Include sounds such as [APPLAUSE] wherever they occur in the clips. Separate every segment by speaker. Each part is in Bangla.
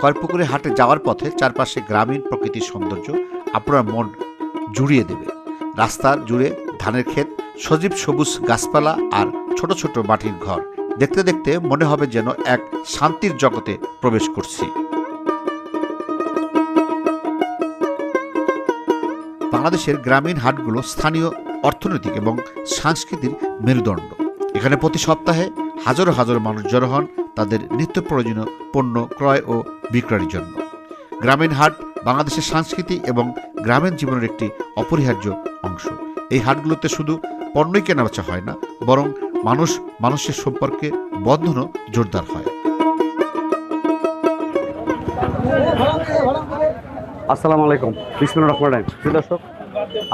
Speaker 1: খড়পুকুরে হাটে যাওয়ার পথে চারপাশে গ্রামীণ প্রকৃতির সৌন্দর্য আপনার মন জুড়িয়ে দেবে। রাস্তার জুড়ে ধানের ক্ষেত, সজীব সবুজ গাছপালা আর ছোট ছোট মাটির ঘর। দেখতে দেখতে মনে হবে যেন এক শান্তির জগতে প্রবেশ করছি। বাংলাদেশের গ্রামীণ হাটগুলো স্থানীয় অর্থনৈতিক এবং সাংস্কৃতিক মেরুদণ্ড। এখানে প্রতি সপ্তাহে হাজারো হাজারো মানুষ জড়ো হন, তাদের নিত্য প্রয়োজনীয় পণ্য ক্রয় ও বিক্রয়ের জন্য। গ্রামীণ হাট বাংলাদেশের সংস্কৃতি এবং গ্রামীণ জীবনের একটি অপরিহার্য অংশ। এই হাটগুলোতে শুধু পণ্যই কেনাবেচা হয় না, বরং মানুষ মানুষের সম্পর্কে বন্ধনও জোরদার হয়।
Speaker 2: আসসালামু আলাইকুম। বিসমুল রহমান দর্শক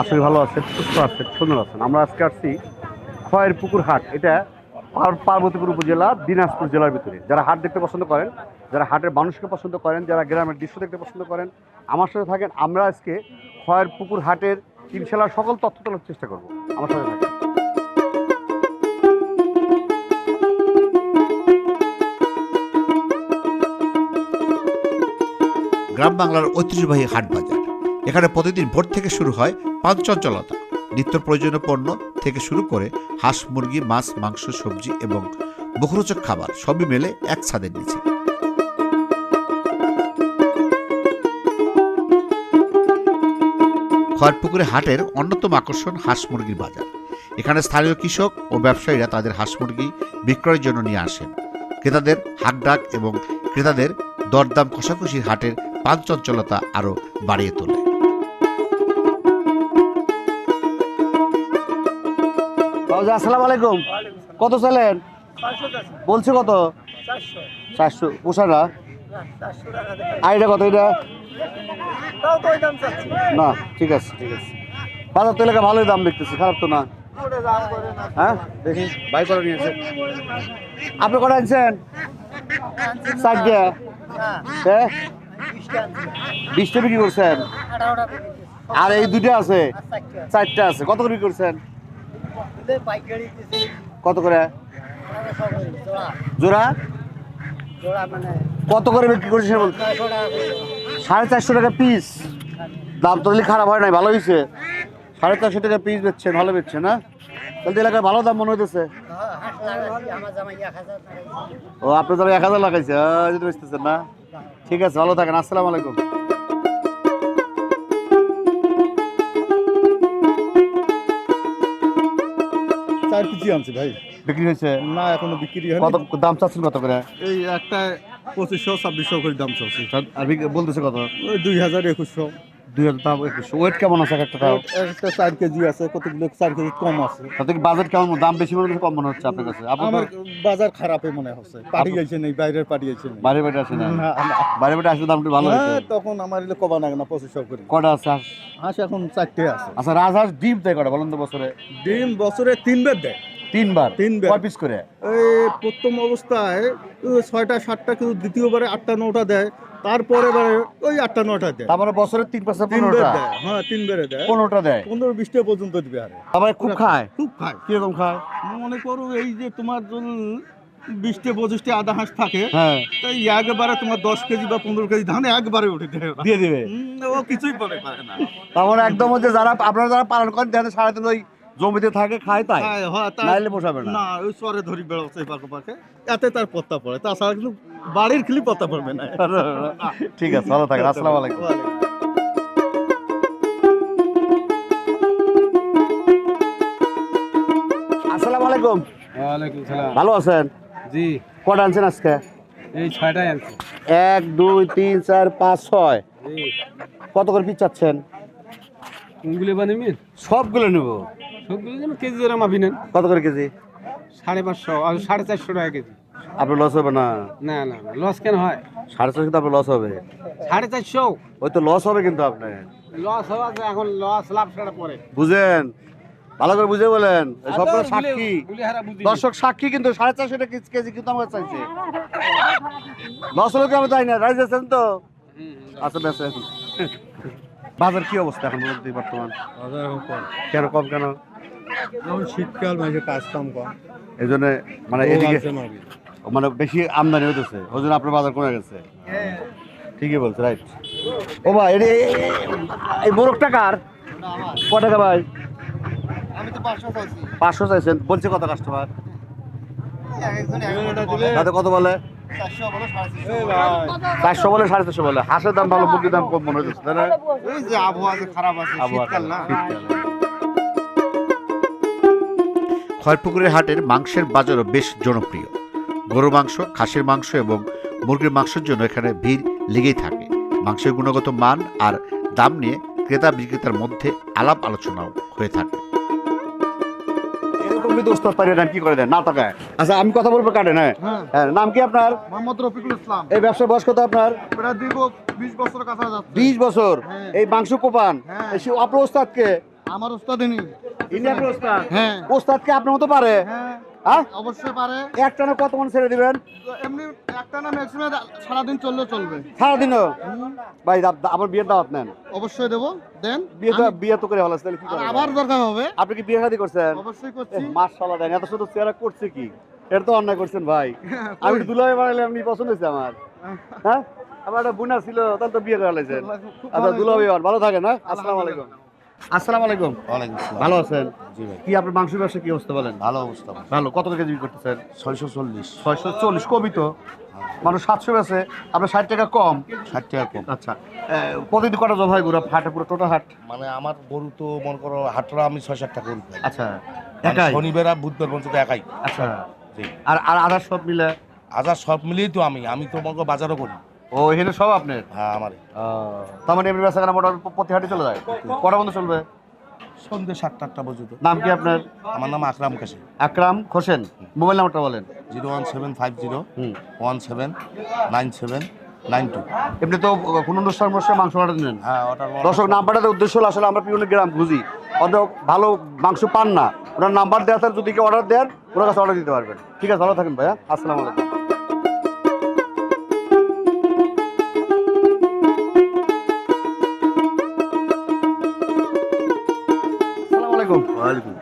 Speaker 2: আসলে ভালো আছেন, সুস্থ আছেন, সুন্দর আছেন? আমরা আজকে আসছি খয়ের পুকুর হাট। এটা পার্বতীপুর উপজেলা, দিনাজপুর জেলার ভিতরে। যারা হাট দেখতে পছন্দ করেন, যারা হাটের মানুষকে পছন্দ করেন, যারা গ্রামের দৃশ্য দেখতে পছন্দ করেন, আমার সাথে থাকেন। আমরা আজকে খয়ের পুকুর হাটের ইনশাল্লাহ সকল তথ্য তোলার চেষ্টা করব। আমার সাথে থাকেন।
Speaker 1: গ্রাম বাংলার ঐতিহ্যবাহী হাট বাজার। এখানে প্রতিদিন ভোর থেকে শুরু হয় পাঞ্চঞ্চলতা নিত্য প্রয়োজনীয় পণ্য থেকে শুরু করে হাঁস, মুরগি, মাছ, মাংস, সবজি এবং মুখরোচক খাবার সবই মেলে এক ছাদের নিচে। খড়পুকুরে হাটের অন্যতম আকর্ষণ হাঁস, মুরগির বাজার। এখানে স্থানীয় কৃষক ও ব্যবসায়ীরা তাদের হাঁস, মুরগি বিক্রয়ের জন্য নিয়ে আসেন। ক্রেতাদের হাক ডাক এবং ক্রেতাদের দরদাম কষাকষির হাটের পাঞ্চঞ্চলতা আরও বাড়িয়ে তোলে।
Speaker 2: বাবুজি, আসসালামু আলাইকুম। কত চালেন বলছে কত? চারশো। পোষারা আর এটা কত এটা? না, ঠিক আছে ঠিক আছে। বাজার তো এলাকা ভালোই দাম দেখতেছি, খারাপ তো না। হ্যাঁ? দেখি করে নিয়েছে আপনি কটা আনছেন? দিয়া? হ্যাঁ বিশটা বিক্রি করছেন? আর এই দুইটা আছে? চারটা আছে। কত করে বিক্রি করছেন? কত করে? জোড়া? কত করে বিক্রি বলতে সাড়ে চারশো টাকা পিস দাম তো খারাপ হয় নাই, ভালো হয়েছে। সাড়ে চারশো টাকা পিস বেচছেন ভালো বেচছে না? তাহলে এলাকায় ভালো দাম মনে হইতেছে। ও আপনি তো এক হাজার লাগাইছে। না। ঠিক আছে, ভালো থাকেন, আসসালামু আলাইকুম।
Speaker 3: চার কেজি আনছি ভাই।
Speaker 2: বিক্রি হয়েছে?
Speaker 3: না এখনও বিক্রি
Speaker 2: কত দাম চাচ্ছেন কত করে?
Speaker 3: এই একটা পঁচিশশো ছাব্বিশশো করে দাম চলছে
Speaker 2: আর বলতেছে কত?
Speaker 3: দুই হাজার একুশশো।
Speaker 2: দুই হাজার দাম একুশশো ওয়েট কেমন আছে একটা তাও
Speaker 3: একটা চার কেজি আছে কতগুলো চার কেজি কম আছে।
Speaker 2: তাতে কি বাজেট কেমন? দাম বেশি মনে হচ্ছে কম মনে হচ্ছে আপনার কাছে?
Speaker 3: আমার বাজার খারাপই মনে হচ্ছে। বাইরের
Speaker 2: বাইরে বাইরে আসে না। বাইরে বাইরে আসলে ভালো
Speaker 3: হ্যাঁ তখন আমার এলে কবা না না পঁচিশশো করে।
Speaker 2: কটা আছে হাঁস?
Speaker 3: হাঁস এখন চারটে আছে।
Speaker 2: আচ্ছা রাজহাঁস ডিম দেয় কটা বলেন তো বছরে?
Speaker 3: ডিম বছরে তিনবার দেয়।
Speaker 2: তিনবার?
Speaker 3: তিনবার।
Speaker 2: কয় পিস করে?
Speaker 3: এই প্রথম অবস্থায় ছয়টা সাতটা কেউ দ্বিতীয়বারে আটটা নটা দেয়। তারপরে বারে ওই আটটা নটা দেয়।
Speaker 2: তারপরে বছরে তিন পাঁচটা পনেরোটা?
Speaker 3: দেয় হ্যাঁ তিনবারে দেয়।
Speaker 2: পনেরোটা দেয়।
Speaker 3: পনেরো বিশটা পর্যন্ত দিবে আরে।
Speaker 2: তারপরে খুব খায়?
Speaker 3: খুব খায়।
Speaker 2: কীরকম খায়?
Speaker 3: মনে করো এই যে তোমার যদি বিশটা পঁচিশটা আধা হাঁস থাকে
Speaker 2: হ্যাঁ।
Speaker 3: তাই একবারে তোমার দশ কেজি বা পনেরো কেজি ধান একবারে উঠে দেয়। ওরা।
Speaker 2: দিয়ে দিবে?
Speaker 3: ও কিছুই পারে না।
Speaker 2: তারপরে একদম হচ্ছে যারা আপনারা যারা পালন করেন দেখেন সারাদিন ওই জমিতে থাকে খায় তাই?
Speaker 3: হ্যাঁ, হ্যাঁ,
Speaker 2: নাইলে পোষাবে না।
Speaker 3: না ওই সরে ধরি বেড়াচ্ছে পাকে পাকে। এতে তার পত্তা পড়ে। তাছাড়া কিন্তু বাড়ির খেলি পত্তা পড়বে না। [LAUGHS]
Speaker 2: ঠিক আছে ভালো থাকেন আসসালামু আলাইকুম। আসসালামু আলাইকুম।
Speaker 4: ওয়ালাইকুম সালাম।
Speaker 2: ভালো আছেন?
Speaker 4: জি।
Speaker 2: কটা আনছেন আজকে?
Speaker 4: এই ছয়টাই আনছি।
Speaker 2: এক দুই তিন চার পাঁচ ছয়। কত করে পিস চাচ্ছেন?
Speaker 4: কোনগুলি
Speaker 2: সবগুলো নেব।
Speaker 4: সবগুলো যেন কেজি ধরে মাপি নেন।
Speaker 2: কত করে কেজি?
Speaker 4: সাড়ে পাঁচশো আর সাড়ে চারশো টাকা কেজি।
Speaker 2: আপনার লস হবে না?
Speaker 4: না না লস কেন হয়?
Speaker 2: সাড়ে চারশো কিন্তু আপনার লস হবে।
Speaker 4: সাড়ে চারশো?
Speaker 2: ওই তো লস হবে কিন্তু আপনার।
Speaker 4: লস যায় এখন লস লাভ পরে।
Speaker 2: বুঝেন? ভালো করে বুঝে বলেন। সব সাক্ষী। দর্শক সাক্ষী কিন্তু সাড়ে চারশো টাকা কেজি- কিন্তু আমার চাইছে। লস হলে কি আমি তাই না রাইজ আছেন তো? আচ্ছা বেসেন বাজার কি অবস্থা এখন বর্তমান। কেন কম কেন?
Speaker 3: এখন শীতকাল মাঝে কাজ কাম কম।
Speaker 2: এই জন্য মানে এদিকে মানে বেশি আমদানি হতেছে ওই জন্য আপনার বাজার কমে গেছে। ঠিকই বলছে রাইট ও ভাই এই মোরগটা কার? ক টাকা ভাই?
Speaker 3: আমি তো পাঁচশো চাইছি।
Speaker 2: পাঁচশো চাইছেন। বলছে কত কাস্টমার তাতে কত বলে? চারশো বলে সাড়ে চারশো বলে। হাঁসের দাম ভালো মুরগির দাম কম মনে হচ্ছে তাই না?
Speaker 3: আবহাওয়া খারাপ আছে শীতকাল না।
Speaker 2: শীতকাল।
Speaker 1: হাটের মাংসের বাজারও বেশ জনপ্রিয়। গরু মাংস খাসির মাংস এবং মুরগির মাংসের জন্য এখানে ভিড় লেগেই থাকে। মাংসের গুণগত মান আর দাম নিয়ে ক্রেতা বিক্রেতার মধ্যে আলাপ আলোচনাও হয়ে থাকে।
Speaker 2: কি করে দেন? না আচ্ছা আমি কথা বলব কাটে না?
Speaker 3: হ্যাঁ।
Speaker 2: হ্যাঁ নাম কি আপনার?
Speaker 3: মোহাম্মদ রফিকুল ইসলাম।
Speaker 2: এই ব্যবসার বয়স কত আপনার?
Speaker 3: প্রায় দীর্ঘ বিশ বছর কাছা
Speaker 2: বিশ বছর।
Speaker 3: হ্যাঁ।
Speaker 2: এই মাংস কোপান? আপনার ওস্তাদকে
Speaker 3: আমার উস্তাদিনী
Speaker 2: ইনি। আপনার ওস্তাদ?
Speaker 3: হ্যাঁ।
Speaker 2: আপনার মতো পারে?
Speaker 3: হ্যাঁ।
Speaker 2: হ্যাঁ?
Speaker 3: অবশ্যই পারে।
Speaker 2: কত মন ছেড়ে দিবেন?
Speaker 3: এমনি একটা না ম্যাক্সিমাম সারাদিন চললে চলবে।
Speaker 2: সারাদিনও? ভাই আবার বিয়ের দাওয়াত নেন।
Speaker 3: অবশ্যই দেবো। দেন।
Speaker 2: বিয়ে তো বিয়ে তো করে আছে, তাহলে কি
Speaker 3: আবার দরকার হবে।
Speaker 2: আপনি কি বিয়ে শাদী করছেন?
Speaker 3: অবশ্যই করছি।
Speaker 2: মাশাআল্লাহ দেন এত সুন্দর চেহারা করছে কি? এটা তো অন্যায় করছেন ভাই। আমি দুলাভাই আপনি পছন্দ হয়েছে আমার। হ্যাঁ? আমার একটা বোনা ছিল তাহলে তো বিয়ে করে লাইছেন আচ্ছা
Speaker 3: ভালো
Speaker 2: দুলাভাই ভালো থাকেন হ্যাঁ? আসসালামু আলাইকুম। আসসালামু আলাইকুম।
Speaker 5: ওয়ালাইকুম আসসালাম।
Speaker 2: ভালো আছেন?
Speaker 5: জি ভাই।
Speaker 2: কি আপনার মাংস ব্যবসা কি অবস্থা বলেন?
Speaker 5: ভালো অবস্থা
Speaker 2: ভালো। কত কেজি বিক্রি করতেছেন?
Speaker 5: ছয়শো চল্লিশ।
Speaker 2: ছয়শো চল্লিশ। কমই তো। মানুষ সাতশো বেছে আপনার ষাট টাকা কম।
Speaker 5: ষাট টাকা কম।
Speaker 2: আচ্ছা। প্রতিদিন কটা জব হয় গুড়া হাটে পুরো টোটা হাট?
Speaker 5: মানে আমার গরু তো মনে করো হাটরা আমি ছয় সাতটা গরু খাই।
Speaker 2: আচ্ছা।
Speaker 5: মানে
Speaker 2: একাই?
Speaker 5: শনিবার আর বুধবার পর্যন্ত একাই।
Speaker 2: আচ্ছা। আর আর আধার সব মিলে?
Speaker 5: আজার সব মিলিয়েই তো আমি আমি তো মনে করো বাজারও করি।
Speaker 2: ও এখানে সব আপনার?
Speaker 5: হ্যাঁ আমার
Speaker 2: তার মানে এমনি বেচা কেনা মোটামুটি প্রতি হাটে চলে যায়? কটা বন্ধ চলবে?
Speaker 5: সন্ধ্যে সাতটা আটটা পর্যন্ত।
Speaker 2: নাম কি আপনার?
Speaker 5: আমার নাম আকরাম কাশি
Speaker 2: আকরাম হোসেন। মোবাইল নাম্বারটা বলেন।
Speaker 5: Zero one seven five zero
Speaker 2: hmm.
Speaker 5: One seven nine seven nine two.
Speaker 2: এমনি তো কোনো অনুষ্ঠান অনুষ্ঠান মাংস অর্ডার নেন?
Speaker 5: হ্যাঁ
Speaker 2: দর্শক নাম্বারটার উদ্দেশ্য হলো আসলে আমরা বিভিন্ন গ্রাম খুঁজি। অত ভালো মাংস পান না। ওনার নাম্বার দেওয়া যদি কেউ অর্ডার দেন ওনার কাছে অর্ডার দিতে পারবেন। ঠিক আছে ভালো থাকেন ভাইয়া। আসসালামু আলাইকুম।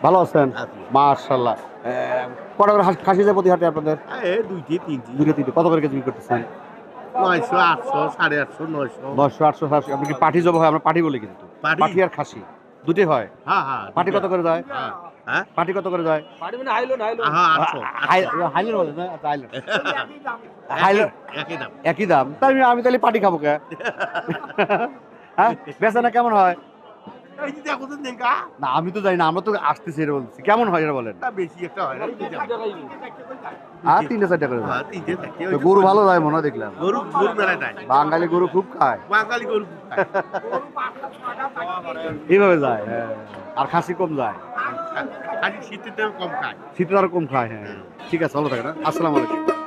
Speaker 2: ভালো আছেন? মাশাল্লাহ কটা করে খাসি যায় প্রতি হাটে আপনাদের?
Speaker 3: দুইটি তিনটি।
Speaker 2: দুটো তিনটে। কত করে কেজি করতেছেন?
Speaker 3: নয়শো আটশো সাড়ে আটশো নয়শো।
Speaker 2: নশো আটশো সাতশো আপনি কি পাটি জব হয়? আমরা পাটি বলি কিন্তু?
Speaker 3: পাটি?
Speaker 2: আর খাসি। দুটোই হয়?
Speaker 3: হ্যাঁ হ্যাঁ
Speaker 2: পাটি কত করে যায়?
Speaker 3: হ্যাঁ
Speaker 2: পাটি কত করে যায়?
Speaker 3: হ্যাঁ
Speaker 2: বলে না? আচ্ছা
Speaker 3: একই দাম।
Speaker 2: একই দাম। তাই আমি- আমি তাহলে পাটি খাব কে? [LAUGHS] হ্যাঁ? বেচানা কেমন হয়? না আমি তো জানি না আমরা তো আসতেছি এটা বলছি কেমন হয় এটা বলেন?
Speaker 3: বেশি একটা হয় না
Speaker 2: আর তিনটে চারটে করে।
Speaker 3: হ্যাঁ,
Speaker 2: গরু ভালো যায় মনে হয় দেখলাম।
Speaker 3: গরু গরু মেলায় নাই
Speaker 2: বাঙালি গরু খুব খায়।
Speaker 3: বাঙালি গরু [LAUGHS]
Speaker 2: এইভাবে যায় হ্যাঁ। আর খাসি কম যায়।
Speaker 3: শীতের কম খায়।
Speaker 2: শীতে আরও কম খায় হ্যাঁ। ঠিক আছে ভালো থাকে না আসসালামু আলাইকুম।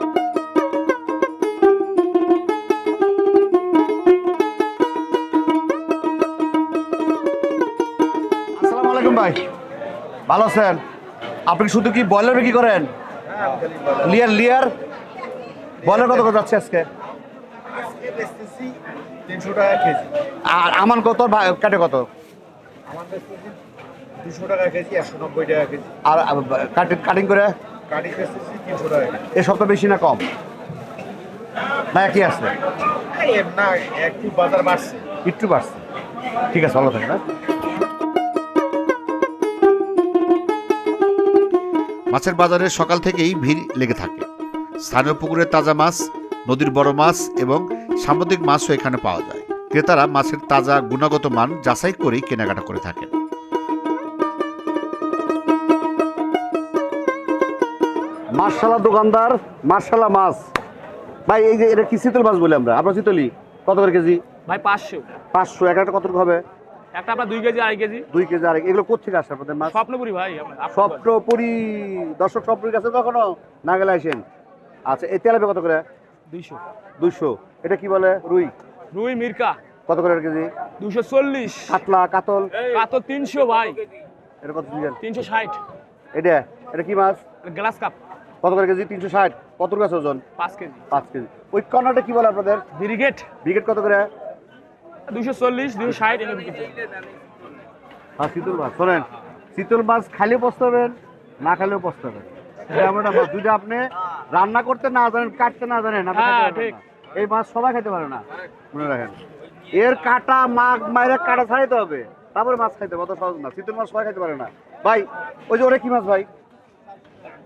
Speaker 2: ভাই? ভালো আছেন? আপনি শুধু কি ব্রয়লার বিক্রি করেন? লিয়ার লিয়ার ব্রয়লার কত করে যাচ্ছে আজকে? আর আমান কত কাটে কত? আর কাটিং কাটিং করে? এ সপ্তাহ বেশি না কম? না একই
Speaker 3: না একটু বাজার বাড়ছে।
Speaker 2: একটু বাড়ছে। ঠিক আছে ভালো থাকে
Speaker 1: মাছের বাজারে সকাল থেকেই ভিড় লেগে থাকে। স্থানীয় পুকুরের তাজা মাছ নদীর বড় মাছ এবং সামুদ্রিক মাছও এখানে পাওয়া যায়। ক্রেতারা মাছের তাজা গুণগত মান যাচাই করেই কেনাকাটা করে থাকেন।
Speaker 2: মার্শাল্লাহ দোকানদার মার্শাল্লাহ মাছ। ভাই এই যে এটা কি শীতল মাছ বলি আমরা? আমরা শীতলি কত করে কেজি?
Speaker 6: ভাই পাঁচশো।
Speaker 2: পাঁচশো এক একটা কত হবে?
Speaker 6: একটা আপনার দুই কেজি আড়াই কেজি।
Speaker 2: দুই কেজি আরেক এগুলো কোথেকে আসে আপনাদের মাছ?
Speaker 6: স্বপ্নপুরি ভাই
Speaker 2: স্বপ্নপুরি দর্শক স্বপ্নের কাছে কখনো না গেলে আসেন? আচ্ছা এই তেলাপে কত করে?
Speaker 6: দুইশো।
Speaker 2: দুইশো। এটা কি বলে? রুই?
Speaker 6: রুই মির্কা।
Speaker 2: কত করে কেজি?
Speaker 6: দুশো চল্লিশ।
Speaker 2: কাতলা কাতল?
Speaker 6: কাতো তিনশো ভাই।
Speaker 2: এটা কত দিলেন?
Speaker 6: তিনশো ষাট।
Speaker 2: এটা এটা কি মাছ?
Speaker 6: Glass cup.
Speaker 2: কত করে কেজি? তিনশো ষাট। কত করে ওজন?
Speaker 6: পাঁচ কেজি।
Speaker 2: পাঁচ কেজি। ওই কর্নারটা কি বলে আপনাদের?
Speaker 6: ব্রিগেড।
Speaker 2: বিকেট কত করে?
Speaker 6: দুশো চল্লিশ দুশো ষাট
Speaker 2: হ্যাঁ শীতল মাছ। শোনেন শীতল মাছ পস্তাবেন না খাইলেও পস্তাবেন যদি আপনি রান্না করতে না জানেন কাটতে না জানেন
Speaker 6: হ্যাঁ,
Speaker 2: খাইতে। এই মাছ সবাই খেতে পারে না মনে রাখেন। এর কাটা মাছ মাইরে কাটা ছাড়াইতে হবে। তারপরে মাছ খাইতে হবে অত সহজ না। শীতের মাছ সবাই খেতে পারে না। ভাই ওই যে ওরে কি মাছ ভাই?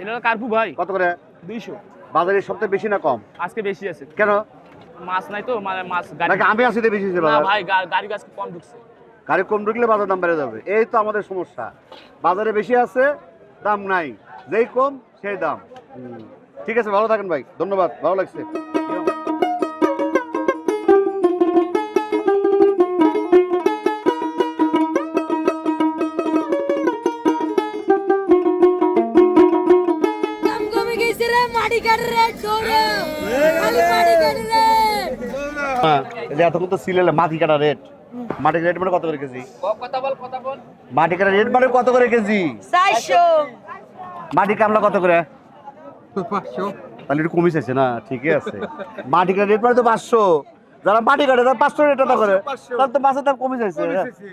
Speaker 6: এটা কার্পু ভাই।
Speaker 2: কত করে?
Speaker 6: দুইশো।
Speaker 2: বাজারে সবথেকে বেশি না কম?
Speaker 6: আজকে বেশি আছে।
Speaker 2: কেন?
Speaker 6: মাছ নাই তো মানে মাছ গাড়ি
Speaker 2: আমি আসিতে বেশি
Speaker 6: না ভাই গাড়ি গাছ কম ঢুকছে।
Speaker 2: গাড়ি কম ঢুকলে বাজার দাম বেড়ে যাবে। এই তো আমাদের সমস্যা। বাজারে বেশি আছে দাম নাই। যেই কম সেই দাম। ঠিক আছে ভালো থাকেন ভাই। ধন্যবাদ ভালো লাগছে।
Speaker 7: মাটি কাটে রে খালি মাটি
Speaker 2: হ্যাঁ, এতক্ষণ তো সিলেলে মাটি কাটা রেট মাটি রেট মানে কত করে কেজি? মাটি কাটা রেট মানে কত করে কেজি?
Speaker 7: চারশো।
Speaker 2: মাটি কামলা কত করে? তাহলে একটু কমে চাইছে না? ঠিকই আছে। মাটি কাটা রেট মানে তো পাঁচশো। যারা মাটি কাটে তারা পাঁচশো রেট করে। তাহলে তো মাছের দাম কমে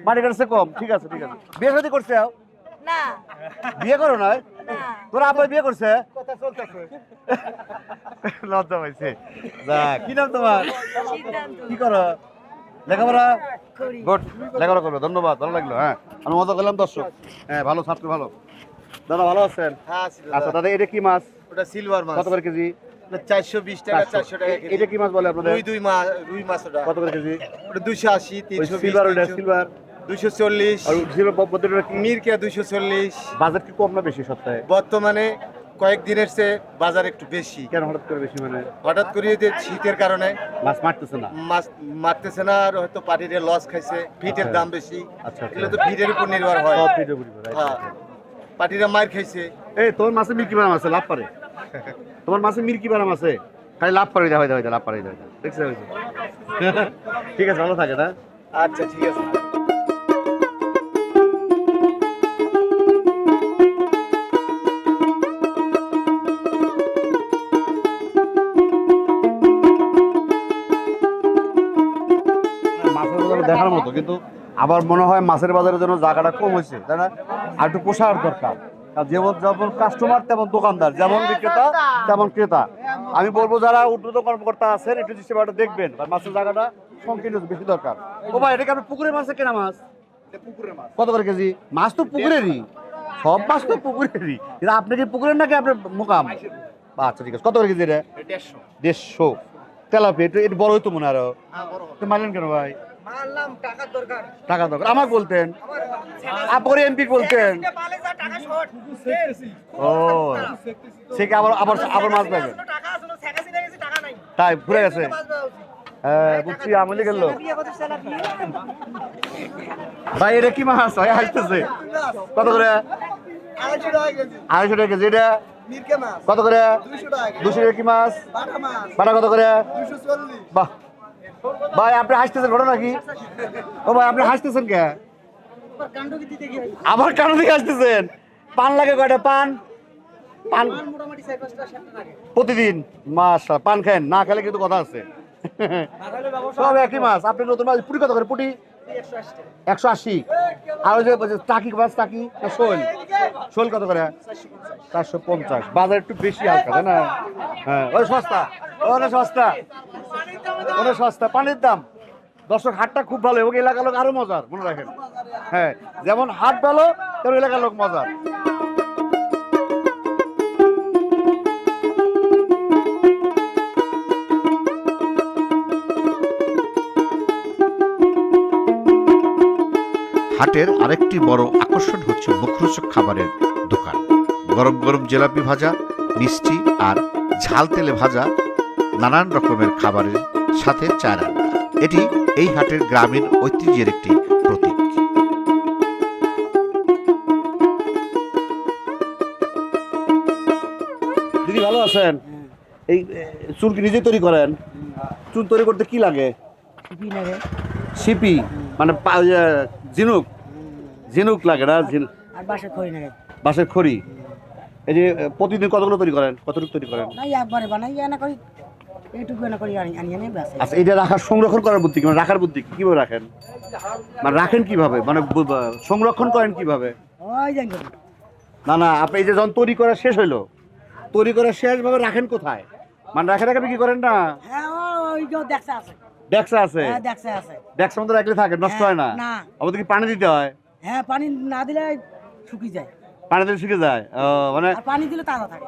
Speaker 2: মাটি কাটছে কম। ঠিক আছে ঠিক আছে। বিয়ে শাদী করছে?
Speaker 7: না।
Speaker 2: বিয়ে করো না। তোরা আবার বিয়ে করছে? লজ্জা পাইছে। যা কি নাম তোমার? কি করো? লেখাপড়া? গুড লেখাপড়া করবে ধন্যবাদ ভালো লাগল হ্যাঁ। আমি মজা করলাম দর্শক। হ্যাঁ ভালো ছাত্র ভালো। দাদা ভালো আছেন?
Speaker 5: হ্যাঁ
Speaker 2: আচ্ছা দাদা এটা কি মাছ?
Speaker 5: ওটা সিলভার মাছ।
Speaker 2: কত করে কেজি?
Speaker 5: চারশো বিশ টাকা চারশো। টাকা কেজি।
Speaker 2: এটা কি মাছ বলে আপনাদের?
Speaker 5: রুই দুই মাছ রুই মাছ ওটা।
Speaker 2: কত করে কেজি?
Speaker 5: ওটা দুশো আশি তিনশো
Speaker 2: সিলভার ওটা সিলভার
Speaker 5: দুশো চল্লিশ।
Speaker 2: আর কি?
Speaker 5: মিরকে দুশো চল্লিশ।
Speaker 2: বাজার কি কম না বেশি সপ্তাহে?
Speaker 5: বর্তমানে কয়েকদিনের চেয়ে বাজার একটু বেশি।
Speaker 2: কেন হঠাৎ করে বেশি মানে?
Speaker 5: হঠাৎ করে যে শীতের কারণে
Speaker 2: মাছ মারতেছে না?
Speaker 5: মাছ মারতেছে না আর হয়তো পাটিরে লস খাইছে ফিটের
Speaker 2: আচ্ছা।
Speaker 5: দাম বেশি।
Speaker 2: আচ্ছা, আচ্ছা।
Speaker 5: এগুলো তো ফিটের উপর নির্ভর হয়।
Speaker 2: সব
Speaker 5: হ্যাঁ। পাটিরা মার খাইছে।
Speaker 2: এই তোমার মাছে মির্কি বানাম আছে লাভ পারে। তোমার মাছে মির্কি বানাম আছে। খালি লাভ পারে হয় লাভ পারে দেখছে [LAUGHS] ঠিক আছে ভালো থাকে না
Speaker 5: আচ্ছা ঠিক আছে।
Speaker 2: দেখার মতো কিন্তু আবার মনে হয় মাছের বাজারে যেন জায়গাটা কম হয়েছে তাই না? আর একটু পোষার দরকার। যেমন যেমন কাস্টমার তেমন দোকানদার যেমন বিক্রেতা তেমন ক্রেতা। আমি বলব যারা উন্নত কর্মকর্তা আছেন একটু সিস্টেমটা দেখবেন মাছের জায়গাটা সংকীর্ণ বেশি দরকার। ও ভাই এটা কি আপনার পুকুরের মাছে কেনা মাছ? কত করে কেজি? মাছ তো পুকুরেরই। সব মাছ তো পুকুরেরই। কিন্তু আপনি কি পুকুরের নাকি আপনার মোকাম? আচ্ছা ঠিক আছে। কত করে কেজি এটা? দেড়শো। তেলাপি একটু একটু বড় হইতো মনে হয় আরও। মারলেন কেন ভাই? টাকা দরকার। আমাকে বলতেন। আপরে এমপি বলতেন। ও সে কি আবার আবার আবার মাছ পাবেন তাই ঘুরে গেছে? হ্যাঁ বুঝছি আমলি গেল। ভাই এটা কি মাছ? ভাই আসতেছে কত করে? আড়াইশো টাকা কেজি। এটা? কত করে? দুশো টাকা কি মাছ? বাটা কত করে? বাহ। ভাই, আপনি হাসতেছেন ঘটনা কি? ও ভাই, আপনি হাসতেছেন কে? আবার কারও দিকে হাসতেছেন? পান লাগে কয়টা পান? পান প্রতিদিন মাস পান খান না খেলে কিন্তু কথা আছে। সব একই মাছ, আপনি নতুন মাছ পুটি কত করে, পুটি? একশো আশি। আর ওই যে টাকি মাছ টাকি শোল? শোল কত করে? চারশো পঞ্চাশ। বাজার একটু বেশি হালকা, তাই না? হ্যাঁ ওই সস্তা ওরে সস্তা। ওরে সস্তা পানির দাম। দর্শক, হাটটা খুব ভালো এবং এলাকার লোক আরও মজার, মনে রাখেন। হ্যাঁ যেমন হাট ভালো, তেমন এলাকার লোক মজার।
Speaker 1: হাটের আরেকটি বড় আকর্ষণ হচ্ছে মুখরোচক খাবারের দোকান। গরম গরম জিলাপি ভাজা, মিষ্টি আর ঝাল তেলে ভাজা, নানান রকমের খাবারের সাথে চা রান্না এটি এই হাটের গ্রামীণ ঐতিহ্যের একটি প্রতীক।
Speaker 2: দিদি ভালো আছেন? এই চুল কি নিজে তৈরি করেন? চুল তৈরি করতে কি লাগে? সিপি মানে পা- ঝিনুক? ঝিনুক লাগে না? বাঁশের খড়ি এই যে প্রতিদিন কতগুলো তৈরি করেন? কতটুকু তৈরি করেন?
Speaker 8: না একবারে বানাই এনে করি এইটুকু করি
Speaker 2: আচ্ছা এটা রাখার সংরক্ষণ করার বুদ্ধি মানে রাখার বুদ্ধি কীভাবে রাখেন? মানে রাখেন কীভাবে? মানে সংরক্ষণ করেন কীভাবে?
Speaker 8: ওই জানি
Speaker 2: না না আপনি এই যে যখন তৈরি করা শেষ হইল তৈরি করা শেষ ভাবে রাখেন কোথায়? মানে রাখে রাখে কি করেন না?
Speaker 8: হ্যাঁ ওই কেউ দেখছে আছে। হ্যাঁ দেখছে আছে।
Speaker 2: মধ্যে রাখলে থাকে নষ্ট হয় না?
Speaker 8: না।
Speaker 2: আমাদের কি পানি দিতে হয়?
Speaker 8: হ্যাঁ পানি না দিলে শুকিয়ে যায়।
Speaker 2: পানি দিলে শিখে যায়? মানে
Speaker 8: পানি দিলে তাজা থাকে।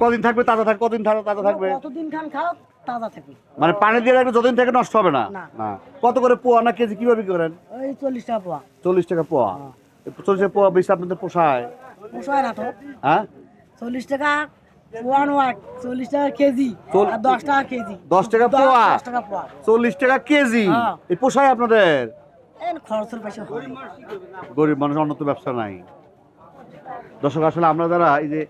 Speaker 2: কদিন থাকবে তাজা থাকবে কদিন তাজা তাজা থাকবে?
Speaker 8: কতদিন খান খাও তাজা থাকবে।
Speaker 2: মানে পানি দিয়ে রাখলে যতদিন থেকে নষ্ট হবে না?
Speaker 8: না।
Speaker 2: কত করে পোয়া না কেজি কীভাবে করেন?
Speaker 8: ওই চল্লিশ টাকা পোয়া।
Speaker 2: চল্লিশ টাকা পোয়া? চল্লিশ টাকা পোয়া বেশি আপনাদের পোষায়?
Speaker 8: পোষায় না তো।
Speaker 2: হ্যাঁ?
Speaker 8: চল্লিশ টাকা চল্লিশ টাকা কেজি। আর দশ টাকা কেজি।
Speaker 2: দশ টাকা পোয়া?
Speaker 8: দশ টাকা পোয়া।
Speaker 2: চল্লিশ টাকা কেজি?
Speaker 8: হ্যাঁ।
Speaker 2: এই পোষায় আপনাদের?
Speaker 8: খরচের পয়সা হয়।
Speaker 2: গরিব মানুষ অন্য তো ব্যবসা নাই। দর্শক আসলে আমরা যারা এই যে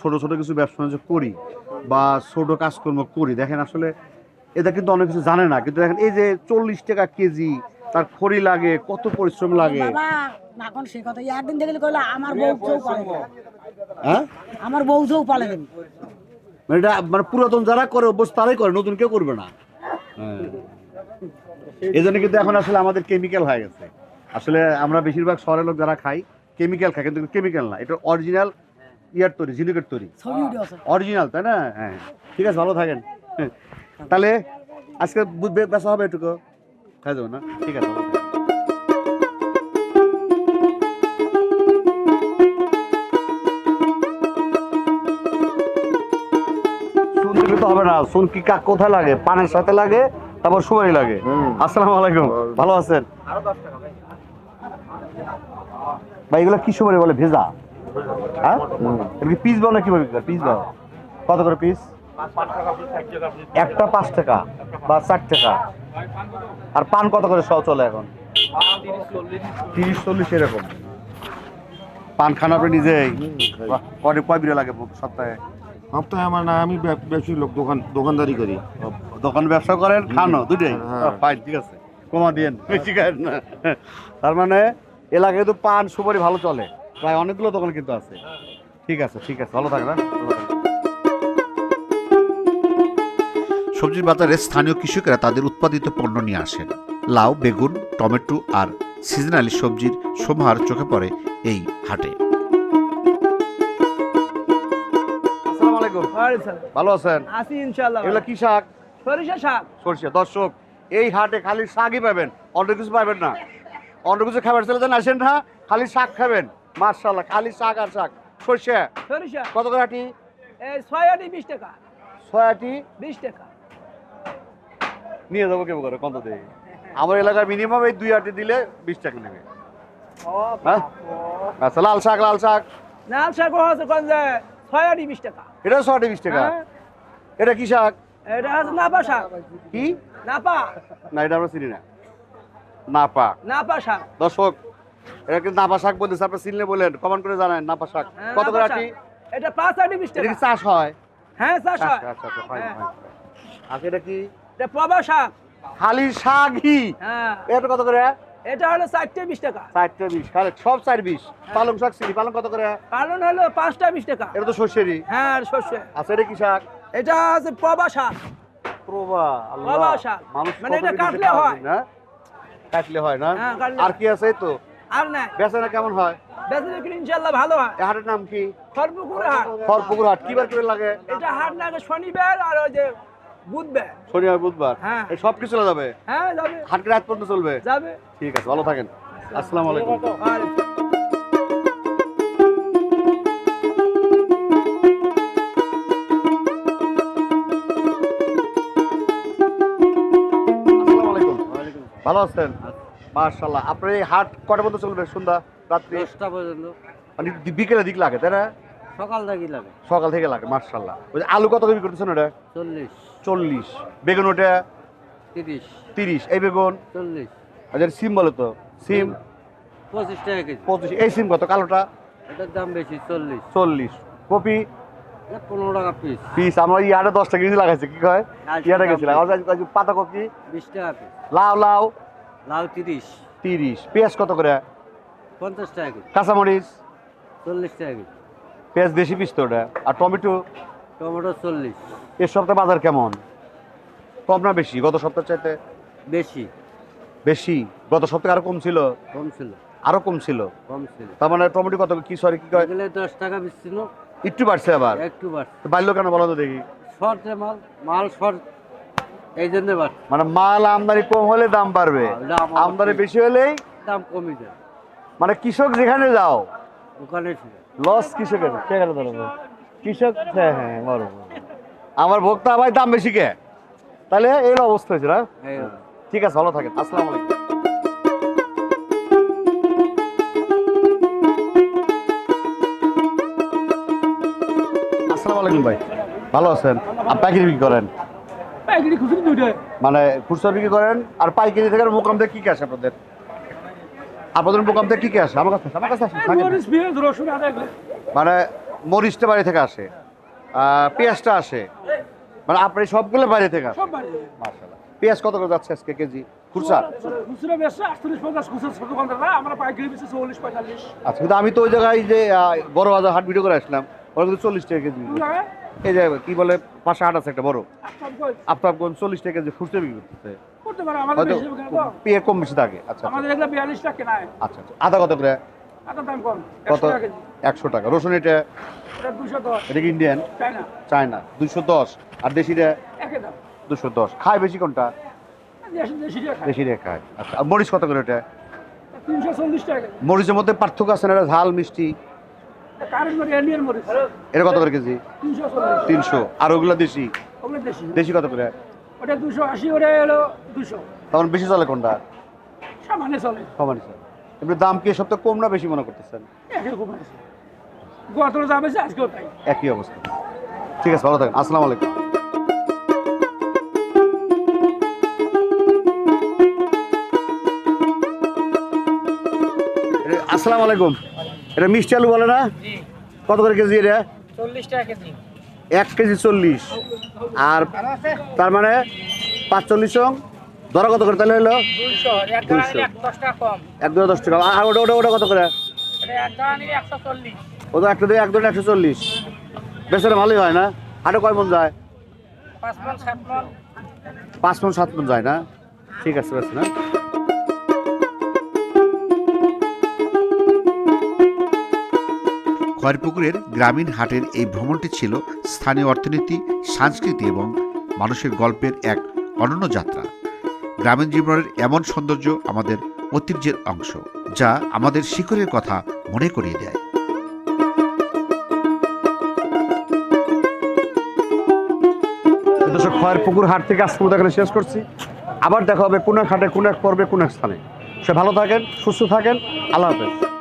Speaker 2: ছোট ছোট কিছু ব্যবসা বাণিজ্য করি বা ছোট কাজকর্ম করি। দেখেন আসলে এটা কিন্তু অনেক কিছু জানে না কিন্তু দেখেন এই যে চল্লিশ টাকা কেজি তার খড়ি লাগে কত পরিশ্রম লাগে।
Speaker 8: এখন সে কথা। একদিন দেখলে কইলে আমার বউ চৌ পালে
Speaker 2: হ্যাঁ?
Speaker 8: আমার বউ চৌ পালে
Speaker 2: মানে এটা মানে পুরাতন যারা করে অভ্যস তারাই করে নতুন কেউ করবে না। হ্যাঁ। এই জন্য কিন্তু এখন আসলে আমাদের কেমিক্যাল হয়ে গেছে। আসলে আমরা বেশিরভাগ শহরের লোক যারা খাই কেমিক্যাল খাই কিন্তু কেমিক্যাল না এটা অরিজিনাল ইয়ার তৈরি জিনুকের তৈরি। অরিজিনাল তাই না? হ্যাঁ। ঠিক আছে ভালো থাকেন। তাহলে আজকে বেচা হবে এটুকু। খাই যাব না? ঠিক আছে তো হবে না। চুন কি কাক কোথায় লাগে? পানের সাথে লাগে তারপর সুপারি লাগে। আসসালামু আলাইকুম। ভালো আছেন? ভাই। এগুলো কি সুপারি বলে? ভেজা? হ্যাঁ? কি পিস বাও না কীভাবে পিস বাও কত করে পিস একটা পাঁচ টাকা বা চার টাকা। আর পান কত করে? সহ চলে এখন। তিরিশ চল্লিশ এরকম। পান খান আপনি নিজেই। কয় কয় বিরে লাগে সপ্তাহে?
Speaker 5: সপ্তাহে আমার না আমি বেশি লোক দোকান দোকানদারি করি।
Speaker 2: দোকান ব্যবসা করেন খানো দুটোই
Speaker 5: হ্যাঁ।
Speaker 2: ফাইন ঠিক আছে। কমা দিয়েন বেশি খায়েন না। তার মানে এলাকায় তো পান সুপারি ভালো চলে। প্রায় অনেকগুলো দোকান কিন্তু আছে। ঠিক আছে ঠিক আছে ভালো থাকবেন
Speaker 1: সবজির বাজারে স্থানীয় কৃষকেরা তাদের উৎপাদিত পণ্য নিয়ে আসেন। লাউ বেগুন টমেটো আর সিজনালি সবজির সমাহার চোখে পড়ে এই হাটে।
Speaker 2: আসসালামু আলাইকুম। ভালো আছেন?
Speaker 4: আসি ইনশাল্লাহ
Speaker 2: এগুলো কি শাক?
Speaker 4: সরিষা শাক।
Speaker 2: সরষে দর্শক এই হাটে খালি শাকই পাবেন অন্য কিছু পাবেন না। অন্য কিছু খাবার চলে যান আসেন না খালি শাক খাবেন। মার্শাল্লাহ খালি শাক আর শাক। সরষে।
Speaker 4: সরিষা।
Speaker 2: কত করে আটি?
Speaker 4: এই ছয় আটি বিশ টাকা।
Speaker 2: ছয় আটি?
Speaker 4: বিশ টাকা।
Speaker 2: নিয়ে যাব কেমন করে? কত দেয় আমার এলাকায় মিনিমাম এই দুই আটি দিলে বিশ টাকা নেবে। হ্যাঁ? আচ্ছা লাল শাক লাল শাক।
Speaker 4: লাল শাক হচ্ছে কোন যে ছয় আটি বিশ টাকা।
Speaker 2: এটাও ছয় আটি বিশ টাকা?
Speaker 4: হ্যাঁ।
Speaker 2: এটা কি শাক?
Speaker 4: এটা হচ্ছে নাপা শাক।
Speaker 2: কি?
Speaker 4: নাপা।
Speaker 2: না এটা আমরা চিনি না। নাপা।
Speaker 4: নাপা শাক।
Speaker 2: দর্শক এটা কিন্তু নাপা শাক বলতেছে? আপনি চিনলে বলেন কমেন্ট করে জানান নাপা শাক।
Speaker 4: হ্যাঁ,
Speaker 2: কত করে আটি?
Speaker 4: এটা পাঁচ আটি বিশ টাকা।
Speaker 2: চাষ হয়?
Speaker 4: হ্যাঁ চাষ হয়।
Speaker 2: হয়, আচ্ছা আচ্ছা
Speaker 4: হ্যাঁ।
Speaker 2: আচ্ছা এটা কি?
Speaker 4: এটা শাক।
Speaker 2: খালি শাকই?
Speaker 4: হ্যাঁ।
Speaker 2: এটা কত করে?
Speaker 4: এটা হলো চারটে বিশ টাকা।
Speaker 2: চারটে বিশ সব চার বিশ। পালং শাক চিনি পালং কত করে?
Speaker 4: পালন হলো পাঁচটা বিশ টাকা।
Speaker 2: এটা তো শস্যেরই
Speaker 4: হ্যাঁ আর শস্য
Speaker 2: আচ্ছা এটা কি শাক?
Speaker 4: এটা আছে পবা শাক।
Speaker 2: আল্লাহ।
Speaker 4: শাক। মানে এটা কাটলে হয়।
Speaker 2: না? কাটলে হয় না?
Speaker 4: হ্যাঁ,
Speaker 2: আর কি আছে তো?
Speaker 4: আর নাই।
Speaker 2: বেচারা কেমন হয়?
Speaker 4: ভালো হয়।
Speaker 2: এই হাটের নাম কি?
Speaker 4: খড়পুকুর হাট।
Speaker 2: খড়পুকুর হাট। কিবার করে লাগে?
Speaker 4: এটা হাট লাগে শনিবার আর ওই যে বুধবার।
Speaker 2: শনিবার বুধবার?
Speaker 4: হ্যাঁ।
Speaker 2: সব কিছু চলে যাবে?
Speaker 4: হ্যাঁ যাবে।
Speaker 2: হাটকে রাত পর্যন্ত চলবে?
Speaker 4: যাবে।
Speaker 2: ঠিক আছে ভালো থাকেন। আসসালামু আলাইকুম।
Speaker 4: আর
Speaker 2: আসসালামু আলাইকুম। ভালো আছেন? মার্শাল্লাহ আপনার এই হাট কটা পর্যন্ত চলবে সন্ধ্যা রাত্রি?
Speaker 9: দশটা পর্যন্ত।
Speaker 2: মানে বিকেলের দিক লাগে তাই না?
Speaker 9: সকাল থেকে লাগে।
Speaker 2: সকাল থেকে লাগে মার্শাল্লাহ ওই যে আলু কত বিক্রি করতেছেন ওটা?
Speaker 9: চল্লিশ।
Speaker 2: চল্লিশ। বেগুন ওটা?
Speaker 9: তিরিশ।
Speaker 2: তিরিশ। এই বেগুন?
Speaker 9: চল্লিশ।
Speaker 2: আচ্ছা সিম বলো তো। সিম?
Speaker 9: পঁচিশ টাকা কেজি।
Speaker 2: পঁচিশ। এই সিম কত? কালোটা?
Speaker 9: এটার দাম বেশি চল্লিশ।
Speaker 2: চল্লিশ। কপি?
Speaker 9: পনেরো টাকা পিস
Speaker 2: পিস। আমরা ইয়ারে দশটা কেজি লাগাইছি কি কয়?
Speaker 9: টাকা
Speaker 2: গেছিলাম
Speaker 9: piece।
Speaker 2: আমরা আজ- আজ পাতা কপি?
Speaker 9: বিশ টাকা পিস
Speaker 2: লাউ লাউ।
Speaker 9: লাউ তিরিশ।
Speaker 2: তিরিশ। পেঁয়াজ কত করে?
Speaker 9: পঞ্চাশ টাকা কেজি
Speaker 2: কাঁচামরিচ?
Speaker 9: চল্লিশ টাকা কেজি
Speaker 2: পেঁয়াজ দেশি পিস তো ওটা। আর টমেটো?
Speaker 9: টমেটো চল্লিশ।
Speaker 2: এর সপ্তাহে বাজার কেমন? কম না বেশি? গত সপ্তাহ চাইতে?
Speaker 9: বেশি।
Speaker 2: বেশি? গত সপ্তাহে আরও কম ছিল?
Speaker 9: কম ছিল।
Speaker 2: আরও কম ছিল?
Speaker 9: কম ছিল।
Speaker 2: তার মানে টমেটো কত কি সরি কি কয়?
Speaker 9: এগুলো দশ টাকা বিচ্ছিন্ন
Speaker 2: একটু বাড়ছে আবার?
Speaker 9: একটু বাড়ছে।
Speaker 2: বাড়লো কেন বলো তো দেখি।
Speaker 9: শর্টে মাল মাল শর্ট এই জন্য
Speaker 2: মানে মাল আমদানি কম হলে দাম বাড়বে।
Speaker 9: দাম
Speaker 2: আমদানি বেশি হলেই
Speaker 9: দাম কমে যায়।
Speaker 2: মানে কৃষক যেখানে যাও
Speaker 9: ওখানে
Speaker 2: লস কৃষকের কে গেল ধরো কৃষক? হ্যাঁ হ্যাঁ বড় আমার ভোক্তা ভাই দাম বেশি কে? তাহলে এই অবস্থা হয়েছে না?
Speaker 9: এই
Speaker 2: ঠিক আছে ভালো থাকেন। আসসালামু আলাইকুম। আসসালামু আলাইকুম ভাই। ভালো আছেন? পাইকারি বিক্রি করেন? মানে খুচরা বিক্রি করেন আর পাইকারি থেকে মোকাম থেকে কি কি আসে আপনাদের? আপনাদের মোকাম থেকে কি কি আসে? আমার কাছে আমার কাছে আসে মানে মরিচটা বাইরে থেকে আসে পেঁয়াজটা আসে। মানে আপনি সবগুলো বাইরে থেকে আসে।
Speaker 4: বাড়ি
Speaker 2: মাশাআল্লাহ। পেঁয়াজ কত করে যাচ্ছে আজকে কেজি? খুচরা?
Speaker 4: খুচরো বেচছে আটচল্লিশ পঞ্চাশ খুচরো ছোট আমরা পাইকারি বেচছে চল্লিশ পঁয়তাল্লিশ।
Speaker 2: আচ্ছা কিন্তু আমি তো ওই জায়গায় যে বড় বাজার হাট ভিডিও করে আসলাম। ওরা কিন্তু চল্লিশ টাকা কেজি এই যে কি বলে পাঁচশো হাট আছে একটা বড়। আপনার কোন চল্লিশ টাকা কেজি খুচরা বিক্রি করতেছে। হয়তো পেয়ে কম বেশি থাকে। আচ্ছা
Speaker 4: কেনায়
Speaker 2: আচ্ছা। আচ্ছা আদা কত করে? কত?
Speaker 4: একশো টাকা।
Speaker 2: রসুন এটা?
Speaker 4: এটা
Speaker 2: কি ইন্ডিয়ান চায়না। দুশো দশ। আর দেশিটা দুশো দশ। খায় বেশি কোনটা?
Speaker 4: দেশি
Speaker 2: দেশিটা খায়। আচ্ছা মরিচ কত করে এটা? মরিচের মধ্যে পার্থক্য আছে না? ঝাল মিষ্টি
Speaker 4: কারেন্ট করে ইন্ডিয়ান মরিচ
Speaker 2: এটা কত করে কেজি?
Speaker 4: তিনশো
Speaker 2: আর ওগুলো দেশি?
Speaker 4: দেশি।
Speaker 2: কত করে?
Speaker 4: ওটা দুশো আশি ওটা হলো দুশো।
Speaker 2: তখন বেশি চলে কোনটা?
Speaker 4: সামান্য চলে।
Speaker 2: সমানই চলে। এমনি দাম কি সব তো কম না বেশি মনে করতেছেন?
Speaker 4: গত যাবে আজকেও তাই।
Speaker 2: একই অবস্থা। ঠিক আছে ভালো থাকেন। আসসালামু আলাইকুম। আসসালামু আলাইকুম। এটা মিষ্টি আলু বলে না? কত করে কেজি এটা?
Speaker 4: চল্লিশ টাকা কেজি।
Speaker 2: এক কেজি চল্লিশ। আর তার মানে পাঁচ পাঁচচল্লিশ ধরা কত করে তাহলে হলো?
Speaker 4: দুইশো। এক
Speaker 2: দুটো দশ টাকা। আর ওটা ওটা ওটা কত করে?
Speaker 4: এটা এক দাঁড়া নিলে একশো চল্লিশ।
Speaker 2: ও তো একটা দিয়ে এক দুটো একশো চল্লিশ। বেচারা ভালোই হয় না? হাটে কয় মন যায়?
Speaker 4: পাঁচ মন সাত মন।
Speaker 2: পাঁচ মন সাত মন যায় না? ঠিক আছে বেশ না
Speaker 1: খয়েরপুকুরের গ্রামীণ হাটের এই ভ্রমণটি ছিল স্থানীয় অর্থনীতি, সংস্কৃতি এবং মানুষের গল্পের এক অনন্য যাত্রা। গ্রামীণ জীবনের এমন সৌন্দর্য আমাদের ঐতিহ্যের অংশ, যা আমাদের শিকড়ের কথা মনে করিয়ে দেয়।
Speaker 2: দর্শক পুকুর হাট থেকে আজকে এখানে শেষ করছি। আবার দেখা হবে কোন এক হাটে কোন এক পর্বে কোন এক স্থানে। সে ভালো থাকেন, সুস্থ থাকেন, আল্লাহ হাফেজ।